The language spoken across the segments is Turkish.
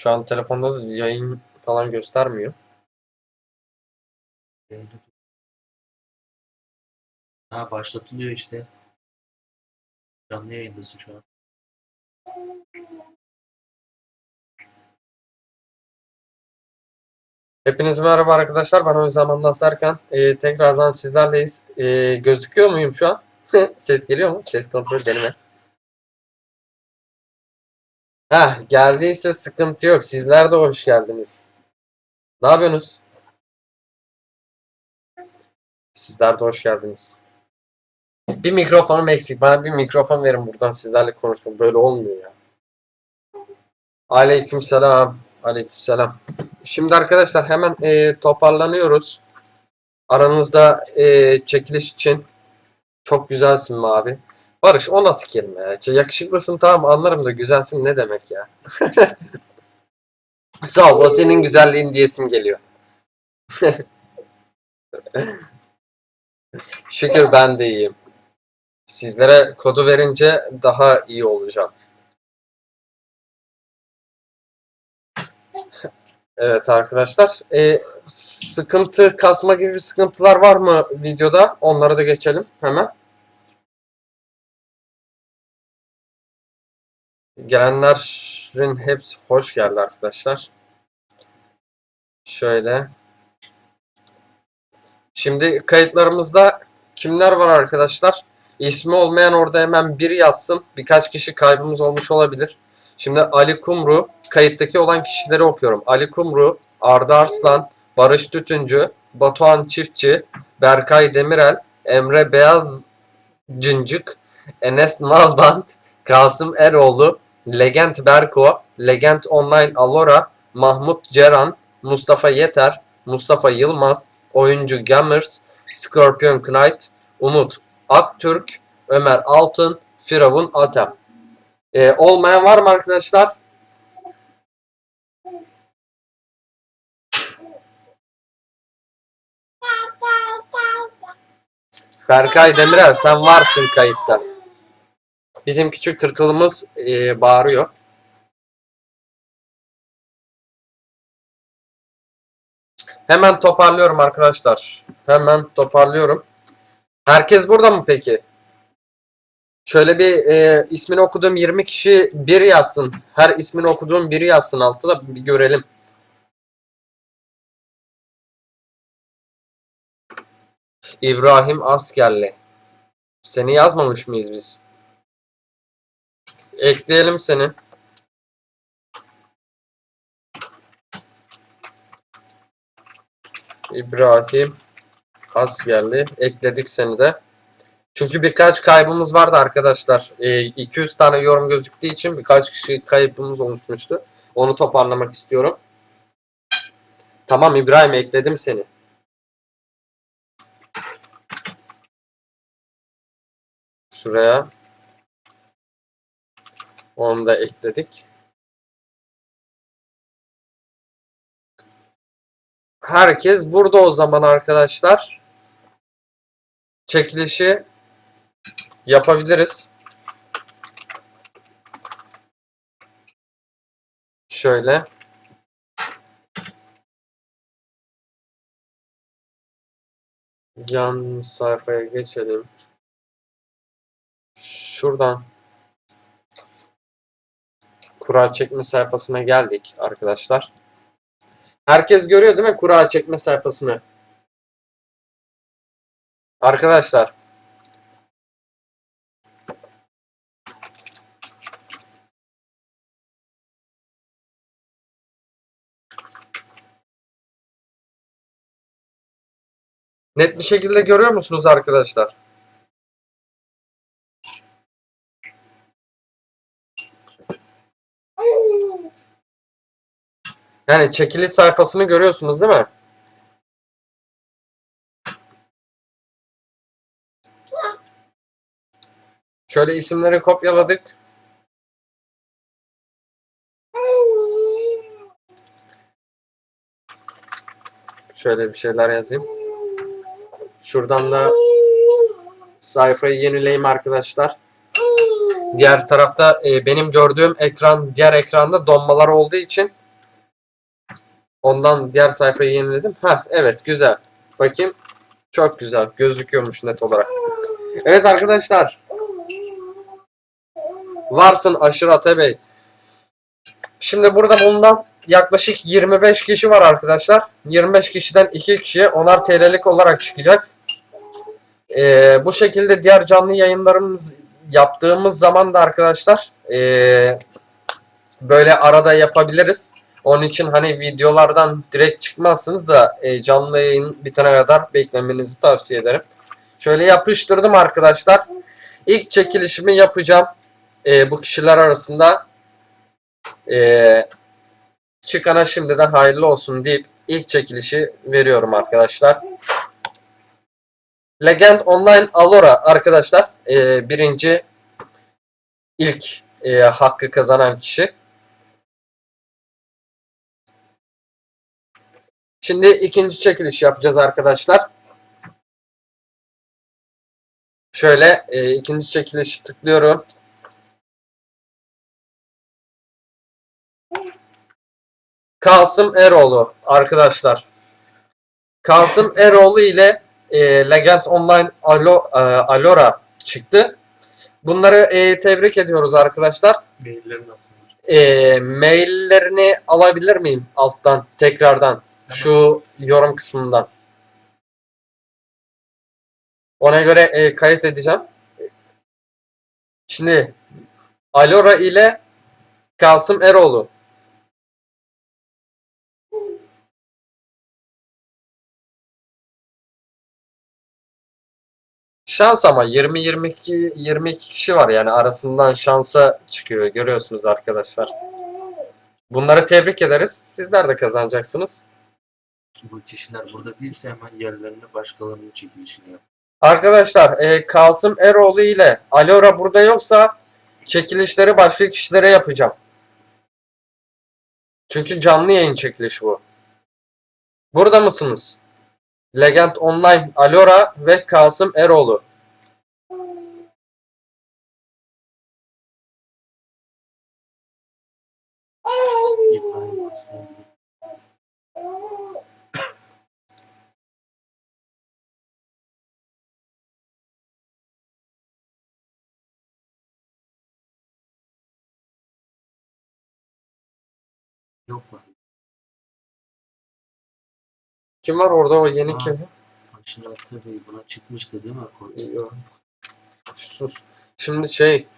Şu an telefonda da yayın falan göstermiyor. Ha başlatılıyor işte. Canlı yayındasın şu an. Hepinize merhaba arkadaşlar. Ben o zamandan Serkan. Ee, tekrardan sizlerleyiz. Ee, gözüküyor muyum şu an? Ses geliyor mu? Ses kontrolü deneme. Heh, geldiyse sıkıntı yok. Sizler de hoş geldiniz. Ne yapıyorsunuz? Sizler de hoş geldiniz. Bir mikrofonum eksik. Bana bir mikrofon verin buradan sizlerle konuşmak. Böyle olmuyor ya. Aleykümselam. Aleykümselam. Şimdi arkadaşlar hemen e, toparlanıyoruz. Aranızda e, çekiliş için çok güzelsin mavi. Barış o nasıl kelime ya? Ç- Yakışıklısın tamam anlarım da güzelsin ne demek ya? Sağ ol o senin güzelliğin diyesim geliyor. Şükür ben de iyiyim. Sizlere kodu verince daha iyi olacağım. Evet arkadaşlar. Ee, sıkıntı, kasma gibi sıkıntılar var mı videoda? Onlara da geçelim hemen. Gelenlerin hepsi hoş geldi arkadaşlar. Şöyle. Şimdi kayıtlarımızda kimler var arkadaşlar? İsmi olmayan orada hemen biri yazsın. Birkaç kişi kaybımız olmuş olabilir. Şimdi Ali Kumru, kayıttaki olan kişileri okuyorum. Ali Kumru, Arda Arslan, Barış Tütüncü, Batuhan Çiftçi, Berkay Demirel, Emre Beyaz Cincik, Enes Nalbant, Kasım Eroğlu, Legend Berko, Legend Online Alora, Mahmut Ceran, Mustafa Yeter, Mustafa Yılmaz, Oyuncu Gamers, Scorpion Knight, Umut Aktürk, Ömer Altın, Firavun Atem. Ee, olmayan var mı arkadaşlar? Berkay Demirel sen varsın kayıtta. Bizim küçük tırtılımız e, bağırıyor. Hemen toparlıyorum arkadaşlar. Hemen toparlıyorum. Herkes burada mı peki? Şöyle bir e, ismini okuduğum 20 kişi bir yazsın. Her ismini okuduğum biri yazsın altta da bir görelim. İbrahim Askerli. Seni yazmamış mıyız biz? Ekleyelim seni. İbrahim Askerli. Ekledik seni de. Çünkü birkaç kaybımız vardı arkadaşlar. Ee, 200 tane yorum gözüktüğü için birkaç kişi kaybımız oluşmuştu. Onu toparlamak istiyorum. Tamam İbrahim ekledim seni. Şuraya. Onu da ekledik. Herkes burada o zaman arkadaşlar. Çekilişi yapabiliriz. Şöyle. Yan sayfaya geçelim. Şuradan kura çekme sayfasına geldik arkadaşlar. Herkes görüyor değil mi kura çekme sayfasını? Arkadaşlar Net bir şekilde görüyor musunuz arkadaşlar? Yani çekiliş sayfasını görüyorsunuz değil mi? Şöyle isimleri kopyaladık. Şöyle bir şeyler yazayım. Şuradan da sayfayı yenileyim arkadaşlar. Diğer tarafta e, benim gördüğüm ekran diğer ekranda donmalar olduğu için Ondan diğer sayfayı yeniledim. Ha evet güzel. Bakayım. Çok güzel. Gözüküyormuş net olarak. Evet arkadaşlar. Varsın Aşırı Atabey. Şimdi burada bulunan yaklaşık 25 kişi var arkadaşlar. 25 kişiden 2 kişiye 10'ar TL'lik olarak çıkacak. Ee, bu şekilde diğer canlı yayınlarımız yaptığımız zaman da arkadaşlar ee, böyle arada yapabiliriz. Onun için hani videolardan direkt çıkmazsınız da e, canlı yayın bitene kadar beklemenizi tavsiye ederim. Şöyle yapıştırdım arkadaşlar. İlk çekilişimi yapacağım. E, bu kişiler arasında e, çıkana şimdiden hayırlı olsun deyip ilk çekilişi veriyorum arkadaşlar. Legend Online Alora arkadaşlar e, birinci ilk e, hakkı kazanan kişi. Şimdi ikinci çekiliş yapacağız arkadaşlar. Şöyle e, ikinci çekilişi tıklıyorum. Kasım Eroğlu arkadaşlar. Kasım Eroğlu ile e, Legend Online Alo, e, Alora çıktı. Bunları e, tebrik ediyoruz arkadaşlar. Mailler nasıldır? E, maillerini alabilir miyim alttan tekrardan şu yorum kısmından? Ona göre e, kayıt edeceğim. Şimdi Alora ile Kasım Eroğlu. Şans ama 20-22 22 kişi var yani arasından şansa çıkıyor görüyorsunuz arkadaşlar. Bunları tebrik ederiz. Sizler de kazanacaksınız. Bu kişiler burada değilse hemen yerlerine başkalarının çekilişini yap. Arkadaşlar e, Kasım Eroğlu ile Alora burada yoksa çekilişleri başka kişilere yapacağım. Çünkü canlı yayın çekilişi bu. Burada mısınız? Legend Online Alora ve Kasım Eroğlu. Yok mu? Kim var orada o yeni? Aşırı Atlı Bey buna çıkmıştı değil mi? Kod? Yok. Sus. Şimdi şey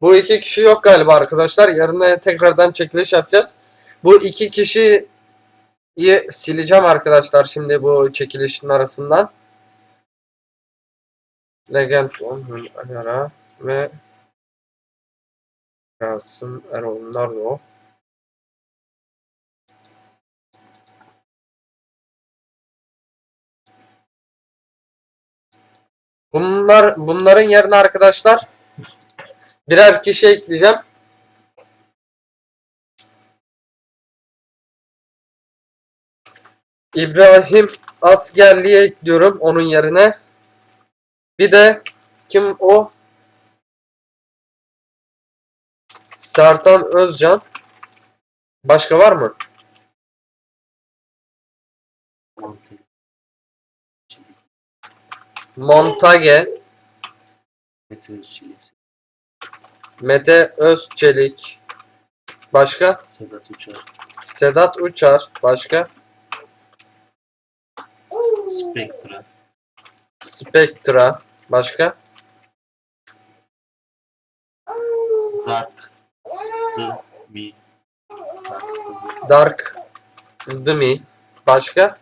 Bu iki kişi yok galiba arkadaşlar. Yarın tekrardan çekiliş yapacağız. Bu iki kişiyi sileceğim arkadaşlar şimdi bu çekilişin arasından. Legend One Ayara ve Kasım Erol nerede o? Bunlar bunların yerine arkadaşlar birer kişi ekleyeceğim. İbrahim Askerli'ye ekliyorum onun yerine. Bir de kim o? Sertan Özcan. Başka var mı? Montage, Mete Özçelik. Mete Özçelik. Başka? Sedat Uçar. Sedat Uçar. Başka? Spectra. Spectra. Başka? Dark. The Me. Dark. The Me. Dark Demi. Başka?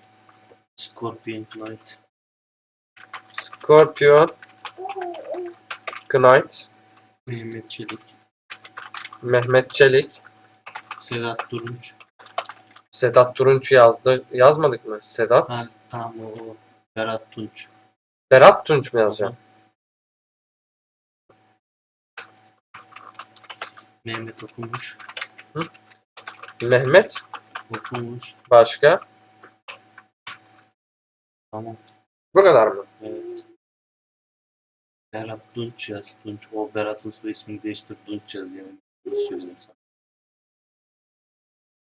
Scorpion Knight. Scorpion. Knight. Mehmet Çelik. Mehmet Çelik. Sedat Durunç. Sedat Turunç yazdı. Yazmadık mı? Sedat. Ha, tamam o. o. Berat Tunç. Berat Tunç mu yazacağım? Mehmet Okumuş. Mehmet. Okumuş. Başka? Tamam. Bu kadar mı? Evet. Berat Tunç yaz. Tunç. O Berat'ın soy ismini değiştir. Tunç yaz yani. Bunu söyleyeyim sana.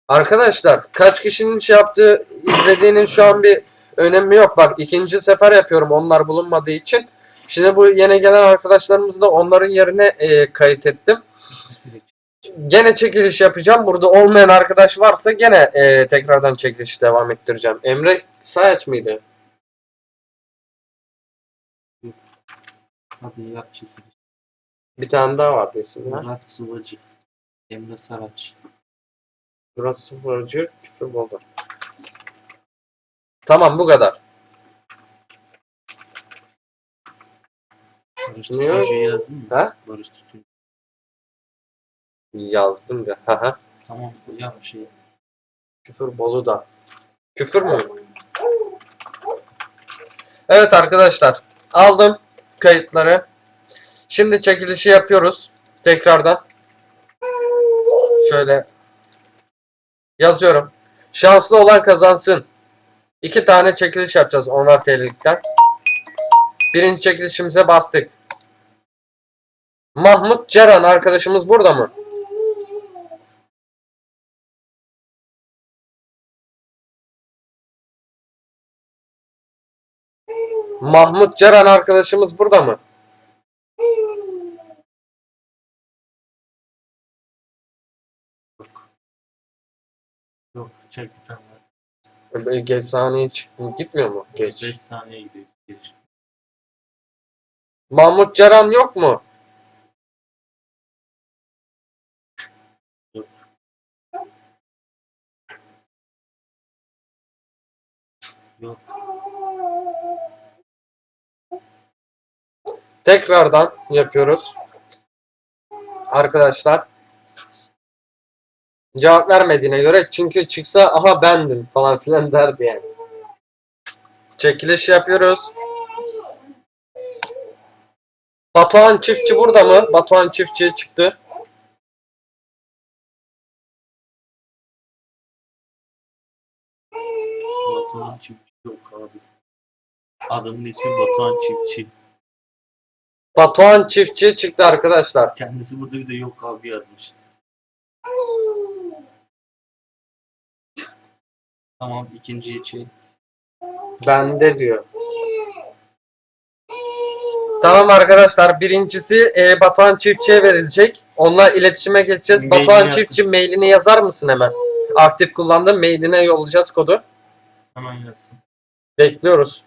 Arkadaşlar kaç kişinin şey yaptığı izlediğinin şu an bir önemi yok. Bak ikinci sefer yapıyorum onlar bulunmadığı için. Şimdi bu yeni gelen arkadaşlarımızı da onların yerine e, kayıt ettim. Gene çekiliş yapacağım. Burada olmayan arkadaş varsa gene e, tekrardan çekiliş devam ettireceğim. Emre Sayaç mıydı? Hadi yap çekiliş. Bir tane daha vardı isim ya. Murat Sıvacı. Emre Saraç. Murat Sıfırcı küfür oldu. Tamam bu kadar. Barış Niye? Tutuncu'yu yazdın mı? Ha? Barış Tutuncu. Yazdım ya. Haha. Tamam yap şey. Küfür Bolu da. Küfür mü? Evet arkadaşlar. Aldım kayıtları. Şimdi çekilişi yapıyoruz. Tekrardan. Şöyle yazıyorum. Şanslı olan kazansın. İki tane çekiliş yapacağız 10'ar TL'likten. Birinci çekilişimize bastık. Mahmut Ceren arkadaşımız burada mı? Mahmut Ceren arkadaşımız burada mı? Yok çek bir tane daha. Geç saniye çık- gitmiyor mu? Geç. 5 saniye gidiyor. Geç. Mahmut Ceren yok mu? Yok. Yok. Tekrardan yapıyoruz. Arkadaşlar. Cevap vermediğine göre çünkü çıksa aha bendim falan filan derdi yani. Çekiliş yapıyoruz. Batuhan Çiftçi burada mı? Batuhan Çiftçi çıktı. Batuhan Çiftçi yok abi. Adamın ismi Batuhan Çiftçi. Batuhan Çiftçi çıktı arkadaşlar. Kendisi burada bir de yok abi yazmış. Tamam ikinci şey. Bende diyor. Tamam arkadaşlar birincisi e, Batuhan Çiftçi'ye verilecek. Onunla iletişime geçeceğiz. Mailini Batuhan yazsın. Çiftçi mailini yazar mısın hemen? Aktif kullandığın mailine yollayacağız kodu. Hemen yazsın. Bekliyoruz.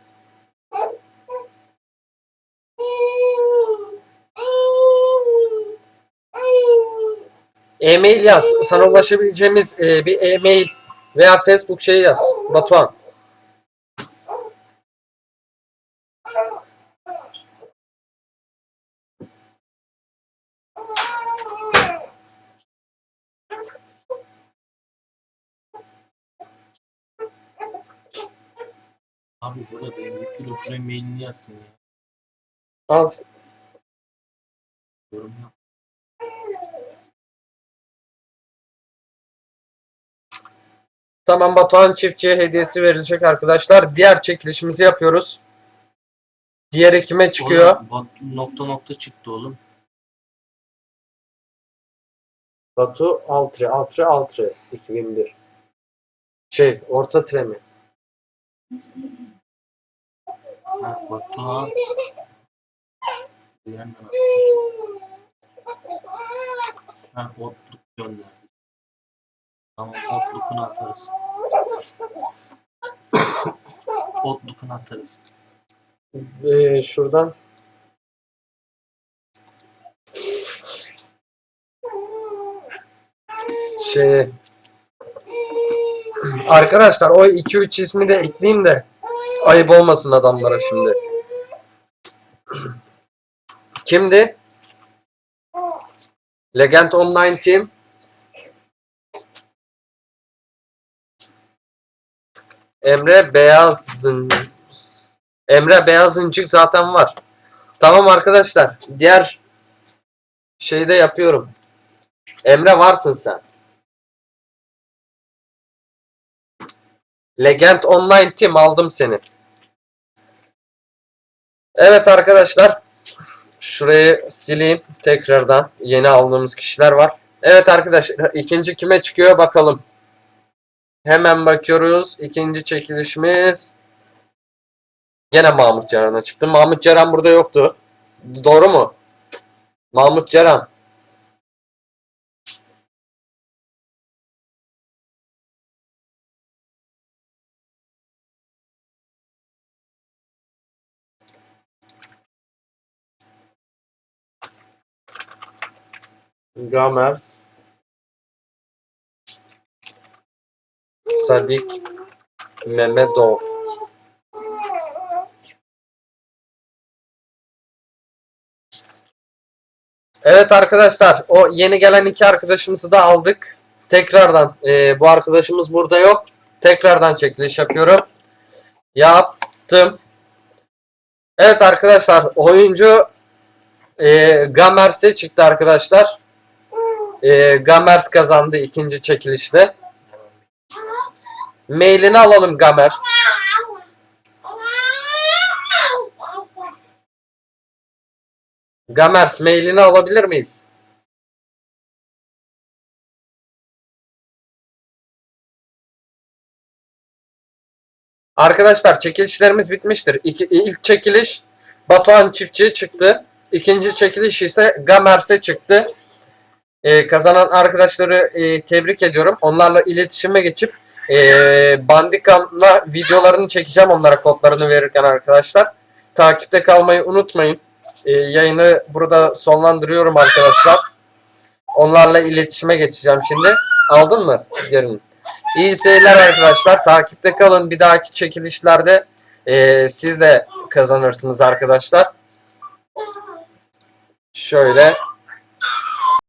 E-mail yaz. Sana ulaşabileceğimiz e, bir e-mail veya Facebook şeyi yaz. Batuhan. Abi burada da bir kilo şuraya mailini yazsın ya. Al. Yorum yap. Tamam Batuhan Çiftçi'ye hediyesi verilecek arkadaşlar. Diğer çekilişimizi yapıyoruz. Diğeri kime çıkıyor? Oğlum, nokta nokta çıktı oğlum. Batu Altre, Altre, Altre 2001. Şey, orta tire mi? Ha, Batuhan. Diğer? Ha, otluk gönderdi. Tamam, otlukunu atarız. otlukunu atarız. Ee, şuradan. Şey. Arkadaşlar o 2-3 ismi de ekleyeyim de ayıp olmasın adamlara şimdi. Kimdi? Legend Online Team. Emre Beyazın Emre Beyazıncık zaten var. Tamam arkadaşlar. Diğer şeyde yapıyorum. Emre varsın sen. Legend Online Team aldım seni. Evet arkadaşlar. Şurayı sileyim tekrardan. Yeni aldığımız kişiler var. Evet arkadaşlar ikinci kime çıkıyor bakalım. Hemen bakıyoruz. İkinci çekilişimiz. Gene Mahmut Ceren'e çıktı. Mahmut Ceren burada yoktu. Doğru mu? Mahmut Ceren. Gamers. Sadik Mehmetov. Evet arkadaşlar o yeni gelen iki arkadaşımızı da aldık. Tekrardan e, bu arkadaşımız burada yok. Tekrardan çekiliş yapıyorum. Yaptım. Evet arkadaşlar oyuncu e, Gamers'e çıktı arkadaşlar. E, Gamers kazandı ikinci çekilişte. Mailini alalım Gamers. Gamers mailini alabilir miyiz? Arkadaşlar çekilişlerimiz bitmiştir. İki, ilk çekiliş Batuhan Çiftçi çıktı. İkinci çekiliş ise Gamers'e çıktı. Ee, kazanan arkadaşları e, tebrik ediyorum. Onlarla iletişime geçip e, Bandicam'la videolarını çekeceğim onlara kodlarını verirken arkadaşlar. Takipte kalmayı unutmayın. E, yayını burada sonlandırıyorum arkadaşlar. Onlarla iletişime geçeceğim şimdi. Aldın mı? Yerini. İyi seyirler arkadaşlar. Takipte kalın. Bir dahaki çekilişlerde e, siz de kazanırsınız arkadaşlar. Şöyle